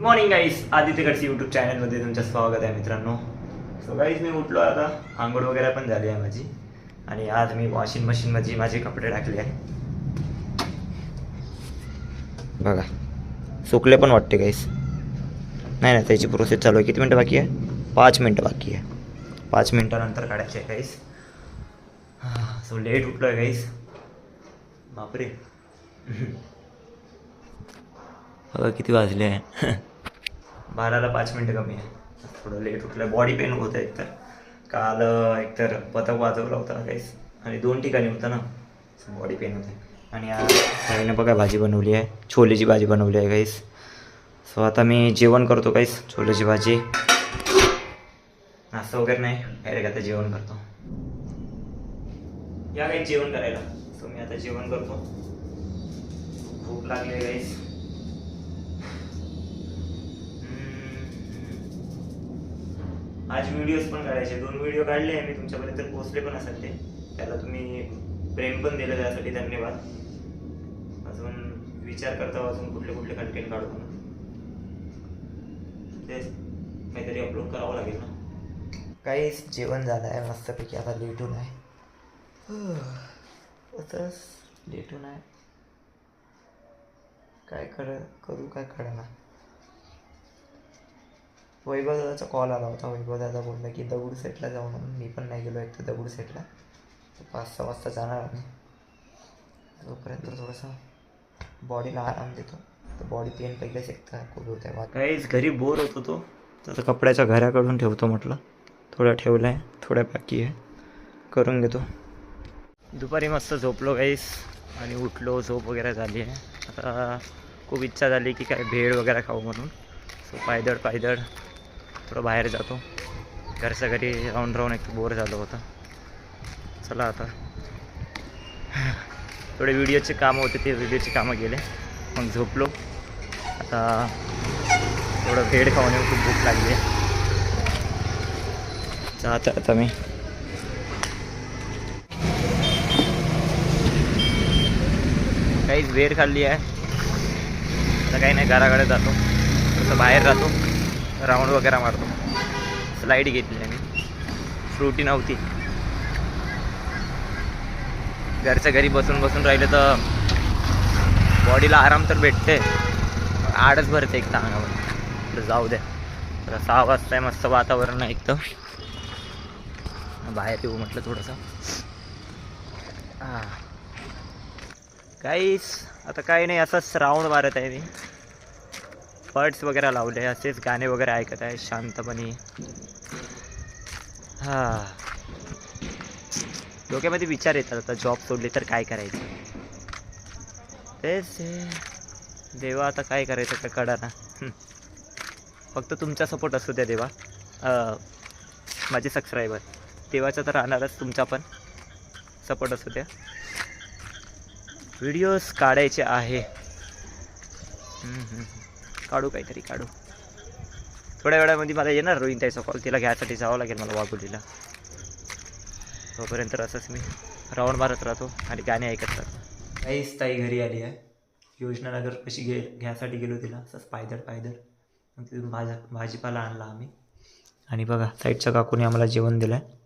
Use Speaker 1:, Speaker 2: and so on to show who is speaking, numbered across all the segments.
Speaker 1: Morning गाईस आदित्यकडची YouTube चॅनलमध्ये तुमचं स्वागत आहे मित्रांनो. सो गाईज मी उठलो आता. आंघोळ वगैरे पण झाली आहे माझी. आणि आज मी वॉशिंग मशीनमध्ये माझे कपडे टाकले आहे. बघा. सुकले पण वाटते गाईस नाही नाही त्याची प्रोसेस चालू आहे. किती मिनटं बाकी आहे? पाच मिनटं बाकी आहे. पाच मिनटानंतर काढायचे आहे गाईस सो लेट उठलो आहे गाईस बापरे. बघा किती वाजले आहे. बाराला पाच मिनटं कमी आहे. थोडं लेट उठलं. बॉडी पेन होतं एकतर. काल एकतर पथक वाजवला होता काहीच आणि दोन ठिकाणी होतं ना. बॉडी पेन होते. आणि आज ताईनं बघा भाजी बनवली आहे. छोलेची भाजी बनवली आहे काहीच सो आता मी जेवण करतो काहीच छोलेची भाजी. नाश्ता वगैरे नाही. डायरेक्ट आता जेवण करतो. या काही जेवण करायला. सो मी आता जेवण करतो. भूक लागली आहे काहीच आज व्हिडिओज पण काढायचे. दोन व्हिडिओ काढले आहे मी तुमच्यापर्यंत पोहोचले पण असेल ते. त्याला तुम्ही प्रेम पण दिलं त्यासाठी धन्यवाद. अजून विचार करता हो अजून कुठले कुठले कंटेंट काढू म्हणून. तेच काहीतरी अपलोड करावं लागेल ना. काहीच जेवण झालं आहे मस्तपैकी आता लेटून आहे. तसंच लेटून आहे. काय कर करू काय कळणार वैभव दादाचा कॉल आला होता. वैभव दादा बोलला की दगड सेटला जाऊ म्हणून मी पण नाही गेलो एक तर दगड सेटला पाच सहा वाजता जाणार आम्ही. तोपर्यंत थोडंसं बॉडीला आराम देतो तर बॉडी पेन पहिलेच एक तर खूप होत आहे. काहीच घरी बोर होत होतो. तर कपड्याच्या घराकडून ठेवतो म्हटलं. थोडं ठेवला आहे थोड्या बाकी आहे. करून घेतो. दुपारी मस्त झोपलो काहीच आणि उठलो झोप वगैरे झाली आहे. आता खूप इच्छा झाली की काय भेळ वगैरे खाऊ म्हणून. सो पायदळ पायदळ. थोडं बाहेर जातो. घरच्या घरी राहून राहून एक बोर झालं होतं. चला आता. थोडे व्हिडिओचे कामं होते ते व्हिडिओचे कामं गेले. मग झोपलो. आता थोडं भेळ खाऊन येऊन खूप भूक लागली आहे. जात आता मी. काहीच वेळ खाल्ली आहे. आता काही नाही घराकडे जातो. तसं बाहेर जातो राऊंड वगैरे मारतो. स्लाईड घेतली आणि फ्रुटी नव्हती. घरच्या घरी बसून बसून राहिलं तर बॉडीला आराम तर भेटते. आडच भरते एक तर अंगावर. तर जाऊ द्या आता सहा वाजता आहे मस्त वातावरण आहे एक तर बाहेर येऊ म्हटलं थोडंसं. हां काहीच. आता काही नाही असंच राऊंड मारत आहे मी. बर्ड्स वगैरे लावले असेच गाणे वगैरे ऐकत आहे शांतपणे. हां. डोक्यामध्ये विचार येतात आता जॉब सोडली तर काय करायचं? तेच देवा आता काय करायचं का कळा ना फक्त तुमचा सपोर्ट असू द्या देवा. माझे सबस्क्रायबर देवाचा तर राहणारच तुमचा पण. सपोर्ट असू द्या. व्हिडिओज काढायचे आहे. हम्म, हम्म. काढू काहीतरी काढू. थोड्या वेळामध्ये मला येणार रोहिन ताईचा कॉल तिला घ्यायसाठी जावं लागेल मला वाघोलीला. तोपर्यंत असंच मी. राऊंड मारत राहतो आणि गाणे ऐकत राहतो. काहीच ताई घरी आली आहे. योजनानगर कशी घे घ्यायसाठी गेलो तिला. असंच पायदळ पायदळ मग तिथून भाजा भाजीपाला आणला आम्ही. आणि बघा साईडच्या काकूने आम्हाला जेवण दिलं आहे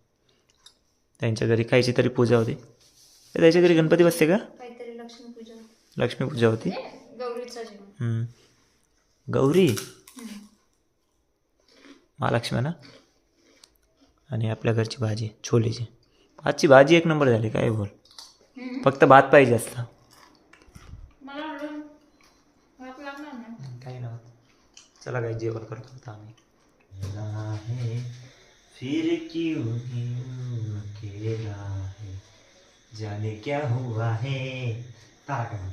Speaker 1: त्यांच्या घरी कायची तरी पूजा होती. त्याच्या घरी गणपती बसते का? लक्ष्मी पूजा होती. गौरी? महालक्ष्मी ना आणि आपल्या घरची भाजी छोलेची. आजची भाजी एक नंबर झाली काय बोल? फक्त भात पाहिजे असता. काही नव्हतं चला काही जेवण करतो आता आम्ही. है फिर क्यों अकेला है? जाने क्या हुआ है? तारा.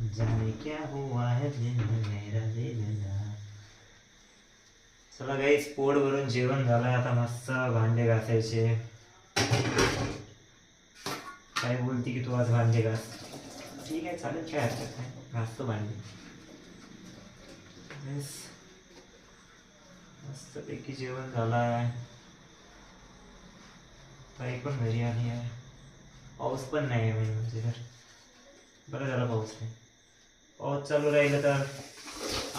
Speaker 1: जाने क्या हुआ है दिन मेरा दिल चला गाईच पोट भरून जेवण झालंय आता मस्त भांडे घासायचे. काय बोलती की तू आज भांडे घास? ठीक आहे चालेल काय हरकत नाही. घासतो भांडे. मस्तपैकी जेवण झालं आहे ताई पण घरी आली आहे. पाऊस पण नाही आहे म्हणजे तर बरं झालं पाऊस नाही. पाऊस चालू राहिलं तर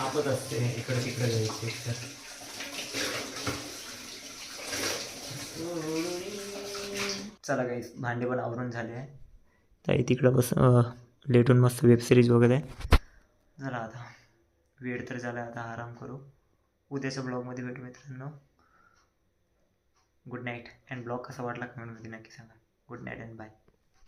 Speaker 1: आपत असते इकडे तिकडे जायचं तर. चला काही भांडे पण आवरून झाले आहे. ताई तिकडं बस लेटून मस्त वेबसिरीज वगैरे झाला आता वेळ तर झाला आता आराम करू. उद्याच्या ब्लॉगमध्ये भेटू मित्रांनो. गुड नाईट अँड ब्लॉग कसा वाटला कमेंटमध्ये नक्की सांगा. Good night and bye